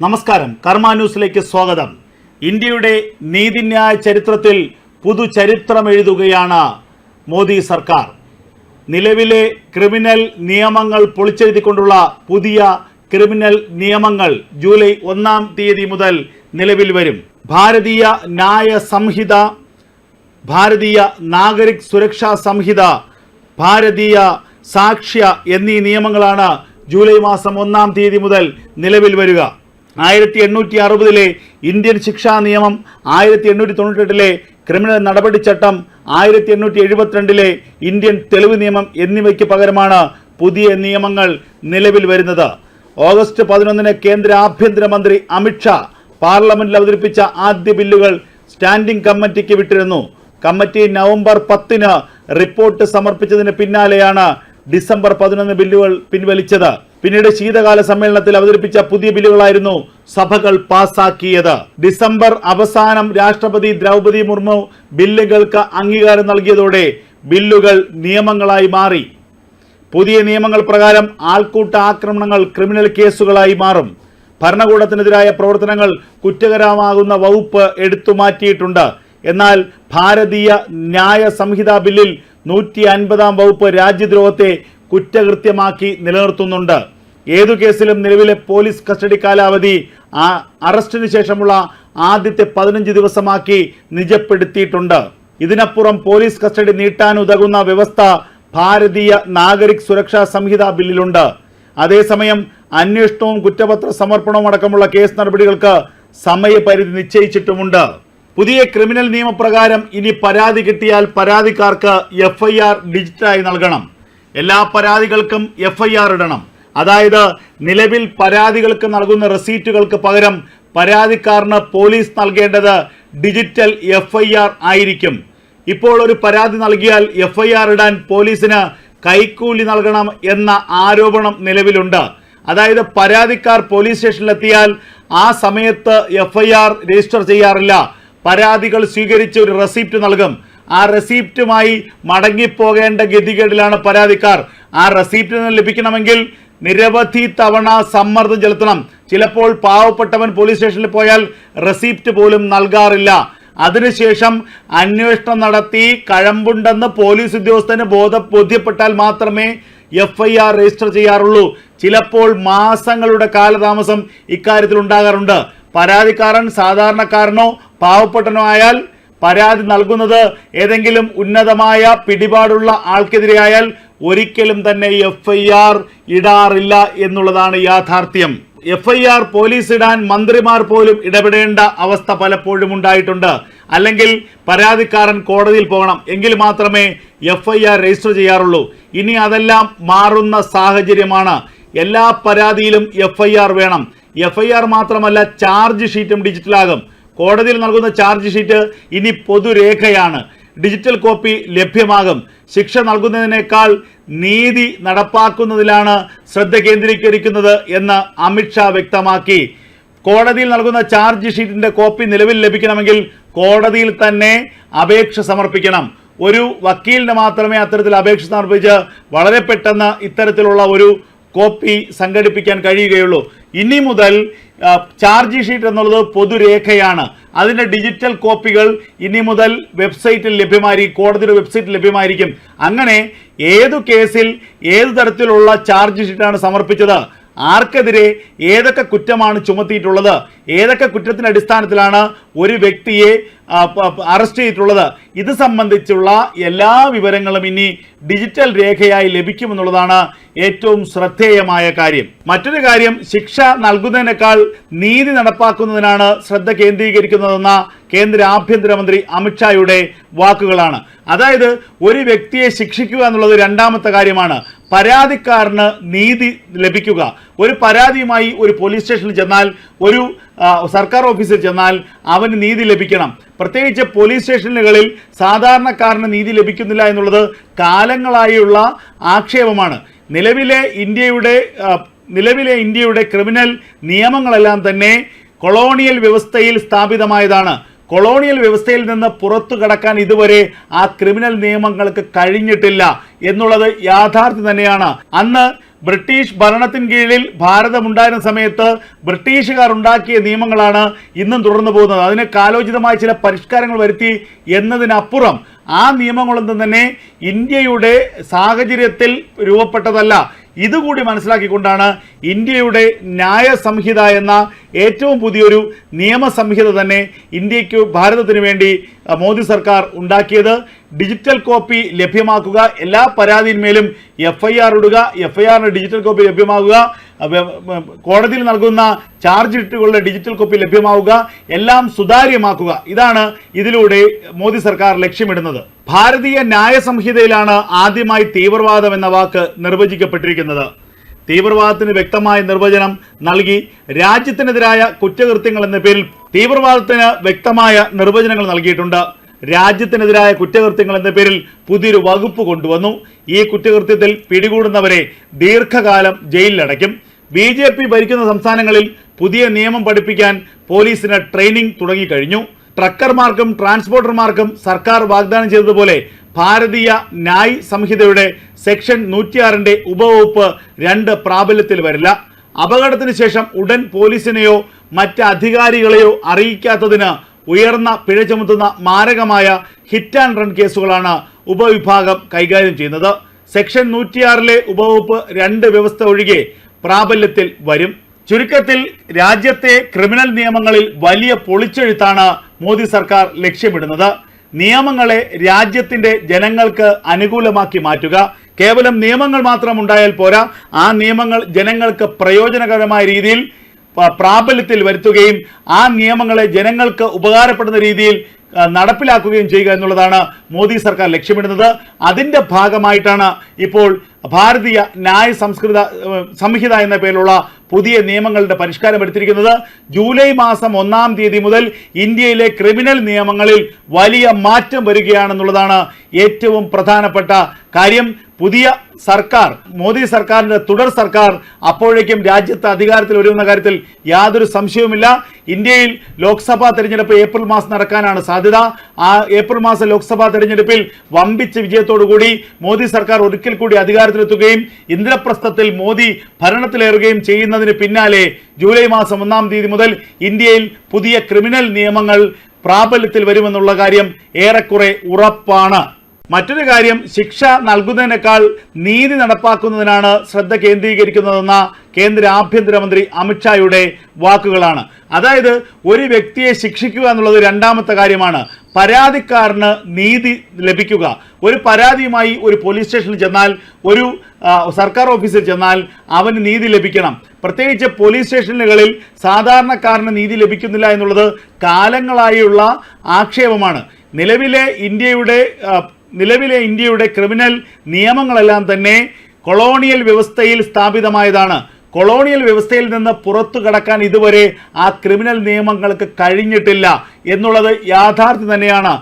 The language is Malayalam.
നമസ്കാരം. കർമ്മ ന്യൂസിലേക്ക് സ്വാഗതം. ഇന്ത്യയുടെ നീതിന്യായ ചരിത്രത്തിൽ പുതുചരിത്രം എഴുതുകയാണ് മോദി സർക്കാർ. നിലവിലെ ക്രിമിനൽ നിയമങ്ങൾ പൊളിച്ചെഴുതിക്കൊണ്ടുള്ള പുതിയ ക്രിമിനൽ നിയമങ്ങൾ ജൂലൈ ഒന്നാം തീയതി മുതൽ നിലവിൽ വരും. ഭാരതീയ ന്യായ സംഹിത ഭാരതീയ നാഗരിക് സുരക്ഷാ സംഹിത ഭാരതീയ സാക്ഷ്യ എന്നീ നിയമങ്ങളാണ് ജൂലൈ മാസം ഒന്നാം തീയതി മുതൽ നിലവിൽ വരിക. ആയിരത്തി എണ്ണൂറ്റി അറുപതിലെ ഇന്ത്യൻ ശിക്ഷാ നിയമം ആയിരത്തി എണ്ണൂറ്റി തൊണ്ണൂറ്റെട്ടിലെ ക്രിമിനൽ നടപടിച്ചട്ടം ആയിരത്തി എണ്ണൂറ്റി എഴുപത്തിരണ്ടിലെ ഇന്ത്യൻ തെളിവ് നിയമം എന്നിവയ്ക്ക് പകരമാണ് പുതിയ നിയമങ്ങൾ നിലവിൽ വരുന്നത്. ഓഗസ്റ്റ് പതിനൊന്നിന് കേന്ദ്ര ആഭ്യന്തരമന്ത്രി അമിത്ഷാ പാർലമെന്റിൽ അവതരിപ്പിച്ച ആദ്യ ബില്ലുകൾ സ്റ്റാൻഡിംഗ് കമ്മിറ്റിക്ക് വിട്ടിരുന്നു. കമ്മിറ്റി നവംബർ പത്തിന് റിപ്പോർട്ട് സമർപ്പിച്ചതിന് പിന്നാലെയാണ് ഡിസംബർ പതിനൊന്ന് ബില്ലുകൾ പിൻവലിച്ചത്. പിന്നീട് ശീതകാല സമ്മേളനത്തിൽ അവതരിപ്പിച്ച പുതിയ ബില്ലുകളായിരുന്നു സഭകൾ പാസാക്കിയത്. ഡിസംബർ അവസാനം രാഷ്ട്രപതി ദ്രൗപദി മുർമു ബില്ലുകൾക്ക് അംഗീകാരം നൽകിയതോടെ ബില്ലുകൾ നിയമങ്ങളായി മാറി. പുതിയ നിയമങ്ങൾ പ്രകാരം ആൾക്കൂട്ട ആക്രമണങ്ങൾ ക്രിമിനൽ കേസുകളായി മാറും. ഭരണകൂടത്തിനെതിരായ പ്രവർത്തനങ്ങൾ കുറ്റകരമാകുന്ന വകുപ്പ് എടുത്തു മാറ്റിയിട്ടുണ്ട്. എന്നാൽ ഭാരതീയ ന്യായ സംഹിതാ ബില്ലിൽ നൂറ്റി അൻപതാം വകുപ്പ് രാജ്യദ്രോഹത്തെ കുറ്റകൃത്യമാക്കി നിലനിർത്തുന്നുണ്ട്. ഏതു കേസിലും നിലവിലെ പോലീസ് കസ്റ്റഡി കാലാവധി അറസ്റ്റിന് ശേഷമുള്ള ആദ്യത്തെ പതിനഞ്ച് ദിവസമാക്കി നിജപ്പെടുത്തിയിട്ടുണ്ട്. ഇതിനപ്പുറം പോലീസ് കസ്റ്റഡി നീട്ടാൻ ഉതകുന്ന വ്യവസ്ഥ ഭാരതീയ നാഗരിക് സുരക്ഷാ സംഹിത ബില്ലിലുണ്ട്. അതേസമയം അന്വേഷണവും കുറ്റപത്ര സമർപ്പണവും അടക്കമുള്ള കേസ് നടപടികൾക്ക് സമയപരിധി നിശ്ചയിച്ചിട്ടുമുണ്ട്. പുതിയ ക്രിമിനൽ നിയമപ്രകാരം ഇനി പരാതി കിട്ടിയാൽ പരാതിക്കാർക്ക് എഫ്ഐആർ ഡിജിറ്റലായി നൽകണം. എല്ലാ പരാതികൾക്കും എഫ്ഐആർ ഇടണം. അതായത് നിലവിൽ പരാതികൾക്ക് നൽകുന്ന റെസീറ്റുകൾക്ക് പകരം പരാതിക്കാരന് പോലീസ് നൽകേണ്ടത് ഡിജിറ്റൽ എഫ് ആയിരിക്കും. ഇപ്പോൾ ഒരു പരാതി നൽകിയാൽ എഫ് ഇടാൻ പോലീസിന് കൈക്കൂലി നൽകണം എന്ന ആരോപണം നിലവിലുണ്ട്. അതായത് പരാതിക്കാർ പോലീസ് സ്റ്റേഷനിലെത്തിയാൽ ആ സമയത്ത് എഫ് രജിസ്റ്റർ ചെയ്യാറില്ല. പരാതികൾ സ്വീകരിച്ച് ഒരു റെസിപ്റ്റ് നൽകും. ആ റെസിപ്റ്റുമായി മടങ്ങിപ്പോകേണ്ട ഗതികേടിലാണ് പരാതിക്കാർ. ആ റെസിപ്റ്റ് ലഭിക്കണമെങ്കിൽ നിരവധി തവണ സമ്മർദ്ദം ചെലുത്തണം. ചിലപ്പോൾ പാവപ്പെട്ടവൻ പോലീസ് സ്റ്റേഷനിൽ പോയാൽ റെസിപ്റ്റ് പോലും നൽകാറില്ല. അതിനുശേഷം അന്വേഷണം നടത്തി കഴമ്പുണ്ടെന്ന് പോലീസ് ഉദ്യോഗസ്ഥന് ബോധ ബോധ്യപ്പെട്ടാൽ മാത്രമേ എഫ് ഐ ആർ രജിസ്റ്റർ ചെയ്യാറുള്ളൂ. ചിലപ്പോൾ മാസങ്ങളുടെ കാലതാമസം ഇക്കാര്യത്തിൽ ഉണ്ടാകാറുണ്ട്. പരാതിക്കാരൻ സാധാരണക്കാരനോ പാവപ്പെട്ടനോ ആയാൽ പരാതി നൽകുന്നത് ഏതെങ്കിലും ഉന്നതമായ പിടിപാടുള്ള ആൾക്കെതിരെയായാൽ ഒരിക്കലും തന്നെ എഫ് ഐ ആർ ഇടാറില്ല എന്നുള്ളതാണ് യാഥാർത്ഥ്യം. എഫ് ഐ ആർ പോലീസ് ഇടാൻ മന്ത്രിമാർ പോലും ഇടപെടേണ്ട അവസ്ഥ പലപ്പോഴും ഉണ്ടായിട്ടുണ്ട്. അല്ലെങ്കിൽ പരാതിക്കാരൻ കോടതിയിൽ പോകണം. എങ്കിൽ മാത്രമേ എഫ് ഐ ആർ രജിസ്റ്റർ ചെയ്യാറുള്ളൂ. ഇനി അതെല്ലാം മാറുന്ന സാഹചര്യമാണ്. എല്ലാ പരാതിയിലും എഫ് ഐ ആർ വേണം. എഫ് ഐ ആർ മാത്രമല്ല ചാർജ് ഷീറ്റും ഡിജിറ്റലാകും. കോടതിയിൽ നൽകുന്ന ചാർജ് ഷീറ്റ് ഇനി പൊതുരേഖയാണ്. ഡിജിറ്റൽ കോപ്പി ലഭ്യമാകും. ശിക്ഷ നൽകുന്നതിനേക്കാൾ നീതി നടപ്പാക്കുന്നതിലാണ് ശ്രദ്ധ കേന്ദ്രീകരിക്കുന്നത് എന്ന് അമിത്ഷാ വ്യക്തമാക്കി. കോടതിയിൽ നൽകുന്ന ചാർജ് ഷീറ്റിന്റെ കോപ്പി നിലവിൽ ലഭിക്കണമെങ്കിൽ കോടതിയിൽ തന്നെ അപേക്ഷ സമർപ്പിക്കണം. ഒരു വക്കീലിന് മാത്രമേ അത്തരത്തിൽ അപേക്ഷ സമർപ്പിച്ച് വളരെ പെട്ടെന്ന് ഇത്തരത്തിലുള്ള ഒരു കോപ്പി സംഘടിപ്പിക്കാൻ കഴിയുകയുള്ളൂ. ഇനി മുതൽ ചാർജ് ഷീറ്റ് എന്നുള്ളത് പൊതുരേഖയാണ്. അതിന്റെ ഡിജിറ്റൽ കോപ്പികൾ ഇനി മുതൽ വെബ്സൈറ്റിൽ ലഭ്യമായിരിക്കും കോടതിയുടെ വെബ്സൈറ്റിൽ ലഭ്യമായിരിക്കും. അങ്ങനെ ഏതു കേസിൽ ഏതു തരത്തിലുള്ള ചാർജ് ഷീറ്റാണ് സമർപ്പിച്ചത്? ആർക്കെതിരെ ഏതൊക്കെ കുറ്റമാണ് ചുമത്തിയിട്ടുള്ളത്? ഏതൊക്കെ കുറ്റത്തിന്റെ അടിസ്ഥാനത്തിലാണ് ഒരു വ്യക്തിയെ അറസ്റ്റ് ചെയ്തിട്ടുള്ളത്. ഇത് സംബന്ധിച്ചുള്ള എല്ലാ വിവരങ്ങളും ഇനി ഡിജിറ്റൽ രേഖയായി ലഭിക്കുമെന്നുള്ളതാണ് ഏറ്റവും ശ്രദ്ധേയമായ കാര്യം. മറ്റൊരു കാര്യം ശിക്ഷ നൽകുന്നതിനേക്കാൾ നീതി നടപ്പാക്കുന്നതിനാണ് ശ്രദ്ധ കേന്ദ്രീകരിക്കുന്നതെന്ന കേന്ദ്ര ആഭ്യന്തരമന്ത്രി അമിത്ഷായുടെ വാക്കുകളാണ്. അതായത് ഒരു വ്യക്തിയെ ശിക്ഷിക്കുക എന്നുള്ളത് രണ്ടാമത്തെ കാര്യമാണ്. പരാതിക്കാരന് നീതി ലഭിക്കുക. ഒരു പരാതിയുമായി ഒരു പോലീസ് സ്റ്റേഷനിൽ ചെന്നാൽ ഒരു സർക്കാർ ഓഫീസിൽ ചെന്നാൽ അവന് നീതി ലഭിക്കണം. പ്രത്യേകിച്ച് പോലീസ് സ്റ്റേഷനുകളിൽ സാധാരണക്കാരന് നീതി ലഭിക്കുന്നില്ല എന്നുള്ളത് കാലങ്ങളായുള്ള ആക്ഷേപമാണ്. നിലവിലെ ഇന്ത്യയുടെ നിലവിലെ ഇന്ത്യയുടെ ക്രിമിനൽ നിയമങ്ങളെല്ലാം തന്നെ കൊളോണിയൽ വ്യവസ്ഥയിൽ സ്ഥാപിതമായതാണ്. കൊളോണിയൽ വ്യവസ്ഥയിൽ നിന്ന് പുറത്തു കടക്കാൻ ഇതുവരെ ആ ക്രിമിനൽ നിയമങ്ങൾക്ക് കഴിഞ്ഞിട്ടില്ല എന്നുള്ളത് യാഥാർത്ഥ്യം തന്നെയാണ്. അന്ന് ബ്രിട്ടീഷ് ഭരണത്തിന് കീഴിൽ ഭാരതം ഉണ്ടായിരുന്ന സമയത്ത് ബ്രിട്ടീഷുകാർ ഉണ്ടാക്കിയ നിയമങ്ങളാണ് ഇന്നും തുടർന്നു പോകുന്നത്. അതിന് കാലോചിതമായ ചില പരിഷ്കാരങ്ങൾ വരുത്തി എന്നതിനപ്പുറം ആ നിയമങ്ങളൊന്നും തന്നെ ഇന്ത്യയുടെ സാഹചര്യത്തിൽ രൂപപ്പെട്ടതല്ല. ഇതുകൂടി മനസ്സിലാക്കിക്കൊണ്ടാണ് ഇന്ത്യയുടെ ന്യായ സംഹിത എന്ന ഏറ്റവും പുതിയൊരു നിയമസംഹിത തന്നെ ഇന്ത്യയ്ക്ക് ഭാരതത്തിന് വേണ്ടി മോദി സർക്കാർ ഉണ്ടാക്കിയത്. ഡിജിറ്റൽ കോപ്പി ലഭ്യമാക്കുക. എല്ലാ പരാതിയിന്മേലും എഫ് ഐ ആർ ഇടുക. എഫ് ഐ ആറിന് ഡിജിറ്റൽ കോപ്പി ലഭ്യമാകുക. കോടതിയിൽ നൽകുന്ന ചാർജ് ഇട്ടുകളുടെ ഡിജിറ്റൽ കോപ്പി ലഭ്യമാവുക. എല്ലാം സുതാര്യമാക്കുക. ഇതാണ് ഇതിലൂടെ മോദി സർക്കാർ ലക്ഷ്യമിടുന്നത്. ഭാരതീയ ന്യായ സംഹിതയിലാണ് ആദ്യമായി തീവ്രവാദം എന്ന വാക്ക് നിർവചിക്കപ്പെട്ടിരിക്കുന്നത്. തീവ്രവാദത്തിന് വ്യക്തമായ നിർവചനം നൽകി രാജ്യത്തിനെതിരായ കുറ്റകൃത്യങ്ങൾ എന്ന പേരിൽ തീവ്രവാദത്തിന് വ്യക്തമായ നിർവചനങ്ങൾ നൽകിയിട്ടുണ്ട്. രാജ്യത്തിനെതിരായ കുറ്റകൃത്യങ്ങൾ എന്ന പേരിൽ പുതിയൊരു വകുപ്പ് കൊണ്ടുവന്നു. ഈ കുറ്റകൃത്യത്തിൽ പിടികൂടുന്നവരെ ദീർഘകാലം ജയിലിലടയ്ക്കും. ബി ജെ പി ഭരിക്കുന്ന സംസ്ഥാനങ്ങളിൽ പുതിയ നിയമം പഠിപ്പിക്കാൻ പോലീസിന് ട്രെയിനിങ് തുടങ്ങിക്കഴിഞ്ഞു. ട്രക്കർമാർക്കും ട്രാൻസ്പോർട്ടർമാർക്കും സർക്കാർ വാഗ്ദാനം ചെയ്തതുപോലെ ഭാരതീയ ന്യായ് സംഹിതയുടെ സെക്ഷൻ നൂറ്റിയാറിന്റെ ഉപവകുപ്പ് രണ്ട് പ്രാബല്യത്തിൽ വരില്ല. അപകടത്തിന് ശേഷം ഉടൻ പോലീസിനെയോ മറ്റ് അധികാരികളെയോ അറിയിക്കാത്തതിന് ഉയർന്ന പിഴ ചുമത്തുന്ന മാരകമായ ഹിറ്റ് ആൻഡ് റൺ കേസുകളാണ് ഉപവിഭാഗം കൈകാര്യം ചെയ്യുന്നത്. സെക്ഷൻ നൂറ്റിയാറിലെ ഉപവകുപ്പ് രണ്ട് വ്യവസ്ഥ ഒഴികെ പ്രാബല്യത്തിൽ വരും. ചുരുക്കത്തിൽ രാജ്യത്തെ ക്രിമിനൽ നിയമങ്ങളിൽ വലിയ പൊളിച്ചെഴുത്താണ് മോദി സർക്കാർ ലക്ഷ്യമിടുന്നത്. നിയമങ്ങളെ രാജ്യത്തിന്റെ ജനങ്ങൾക്ക് അനുകൂലമാക്കി മാറ്റുക. കേവലം നിയമങ്ങൾ മാത്രം ഉണ്ടായാൽ പോരാ. ആ നിയമങ്ങൾ ജനങ്ങൾക്ക് പ്രയോജനകരമായ രീതിയിൽ പ്രാബല്യത്തിൽ വരുത്തുകയും ആ നിയമങ്ങളെ ജനങ്ങൾക്ക് ഉപകാരപ്പെടുന്ന രീതിയിൽ നടപ്പിലാക്കുകയും ചെയ്യുക എന്നുള്ളതാണ് മോദി സർക്കാർ ലക്ഷ്യമിടുന്നത്. അതിന്റെ ഭാഗമായിട്ടാണ് ഇപ്പോൾ ഭാരതീയ ന്യായ സംസ്കൃത സംഹിത എന്ന പേരിലുള്ള പുതിയ നിയമങ്ങളുടെ പരിഷ്കാരം എടുത്തിരിക്കുന്നത് ജൂലൈ മാസം ഒന്നാം തീയതി മുതൽ ഇന്ത്യയിലെ ക്രിമിനൽ നിയമങ്ങളിൽ വലിയ മാറ്റം വരികയാണെന്നുള്ളതാണ് ഏറ്റവും പ്രധാനപ്പെട്ട കാര്യം. പുതിയ സർക്കാർ മോദി സർക്കാരിന്റെ തുടർ സർക്കാർ അപ്പോഴേക്കും രാജ്യത്ത് അധികാരത്തിൽ വരുമെന്ന കാര്യത്തിൽ യാതൊരു സംശയവുമില്ല. ഇന്ത്യയിൽ ലോക്സഭാ തെരഞ്ഞെടുപ്പ് ഏപ്രിൽ മാസം നടക്കാനാണ് സാധ്യത. ആ ഏപ്രിൽ മാസം ലോക്സഭാ തെരഞ്ഞെടുപ്പിൽ വമ്പിച്ച വിജയത്തോടുകൂടി മോദി സർക്കാർ ഒരിക്കൽ കൂടി അധികാരത്തിലെത്തുകയും ഇന്ദ്രപ്രസ്ഥത്തിൽ മോദി ഭരണത്തിലേറുകയും ചെയ്യുന്നതിന് പിന്നാലെ ജൂലൈ മാസം ഒന്നാം തീയതി മുതൽ ഇന്ത്യയിൽ പുതിയ ക്രിമിനൽ നിയമങ്ങൾ പ്രാബല്യത്തിൽ വരുമെന്നുള്ള കാര്യം ഏറെക്കുറെ ഉറപ്പാണ്. മറ്റൊരു കാര്യം ശിക്ഷ നൽകുന്നതിനേക്കാൾ നീതി നടപ്പാക്കുന്നതിനാണ് ശ്രദ്ധ കേന്ദ്രീകരിക്കുന്നതെന്ന കേന്ദ്ര ആഭ്യന്തരമന്ത്രി അമിത്ഷായുടെ വാക്കുകളാണ്. അതായത് ഒരു വ്യക്തിയെ ശിക്ഷിക്കുക എന്നുള്ളത് രണ്ടാമത്തെ കാര്യമാണ്. പരാതിക്കാരന് നീതി ലഭിക്കുക. ഒരു പരാതിയുമായി ഒരു പോലീസ് സ്റ്റേഷനിൽ ചെന്നാൽ ഒരു സർക്കാർ ഓഫീസിൽ ചെന്നാൽ അവന് നീതി ലഭിക്കണം. പ്രത്യേകിച്ച് പോലീസ് സ്റ്റേഷനുകളിൽ സാധാരണക്കാരന് നീതി ലഭിക്കുന്നില്ല എന്നുള്ളത് കാലങ്ങളായുള്ള ആക്ഷേപമാണ്. നിലവിലെ ഇന്ത്യയുടെ നിലവിലെ ഇന്ത്യയുടെ ക്രിമിനൽ നിയമങ്ങളെല്ലാം തന്നെ കൊളോണിയൽ വ്യവസ്ഥയിൽ സ്ഥാപിതമായതാണ്. കൊളോണിയൽ വ്യവസ്ഥയിൽ നിന്ന് പുറത്തു കടക്കാൻ ഇതുവരെ ആ ക്രിമിനൽ നിയമങ്ങൾക്ക് കഴിഞ്ഞിട്ടില്ല എന്നുള്ളത് യാഥാർത്ഥ്യം തന്നെയാണ്.